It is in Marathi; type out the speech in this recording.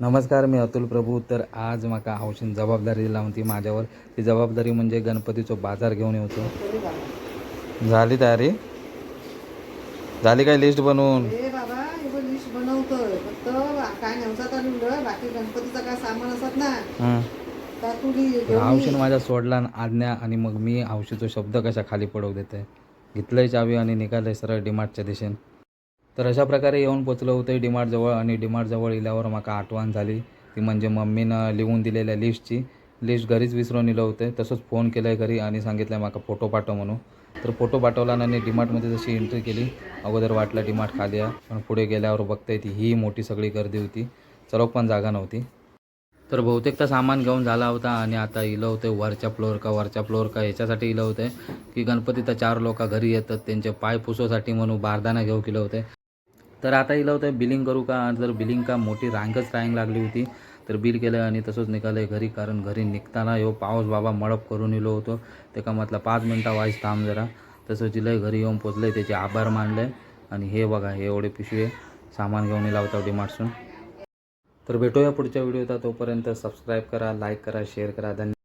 नमस्कार मी अतुल प्रभू. तर आज म्हाका हावशीन जबाबदारी दिला होती माझ्यावर. ती जबाबदारी म्हणजे गणपतीचो बाजार घेऊन येवचो. झाली तयारी? झाली काय लिस्ट बनवून? लिस्ट बनवतोय. फक्त काय नवसात आलेलं बाकी गणपतीचं काय सामान असत ना हं. त्या तुली घेऊन हावशीन माझ्या सोडला आज्ञा आणि मग मी हावशीचो शब्द कशा खाली पडवू देते घेतलंय चावी आणि निघालंय सरळ डीमार्टच्या दिशेने. तर अशा प्रकारे येऊन पोचलो होतं डीमार्टजवळ आणि डीमार्टजवळ इल्यावर माका आठवण झाली. ती म्हणजे मम्मीनं लिहून दिलेल्या लिस्टची लिस्ट घरीच विसरून इलं होते. तसंच फोन केलं आहे घरी आणि सांगितलं माका फोटो पाठव म्हणून. तर फोटो पाठवला आणि डीमार्टमध्ये जशी एंट्री केली अगोदर वाटलं डीमार्ट खाली आहे. पण पुढे गेल्यावर बघताय ती ही मोठी सगळी गर्दी होती. चौक पण जागा नव्हती. तर बहुतेक तर सामान घेऊन झाला होता आणि आता इलं होतं वरच्या फ्लोअर का वरच्या फ्लोअर का याच्यासाठी इलं होतं. की गणपती तर चार लोक घरी येतात त्यांचे पाय पुसोसाठी म्हणून बारदाना घेऊ केलं होते. तर आता इलं होतं बिलिंग करू का? जर बिलिंग का मोठी रांगच रांग लागली होती तर बिल केलं आणि तसंच निघालं घरी कारण घरी निघताना यो पाऊस बाबा मळप करून इलो होतो. ते का म्हटलं पाच मिनटा वाईस थांब जरा. तसं जिलंय घरी येऊन पोचलंय त्याचे आभार मानले आणि हे बघा हे एवढे पिशवे सामान घेऊन इला होता डिमार्टसून. तर भेटूया पुढच्या व्हिडिओचा तोपर्यंत सबस्क्राईब करा लाईक करा शेअर करा. धन्यवाद.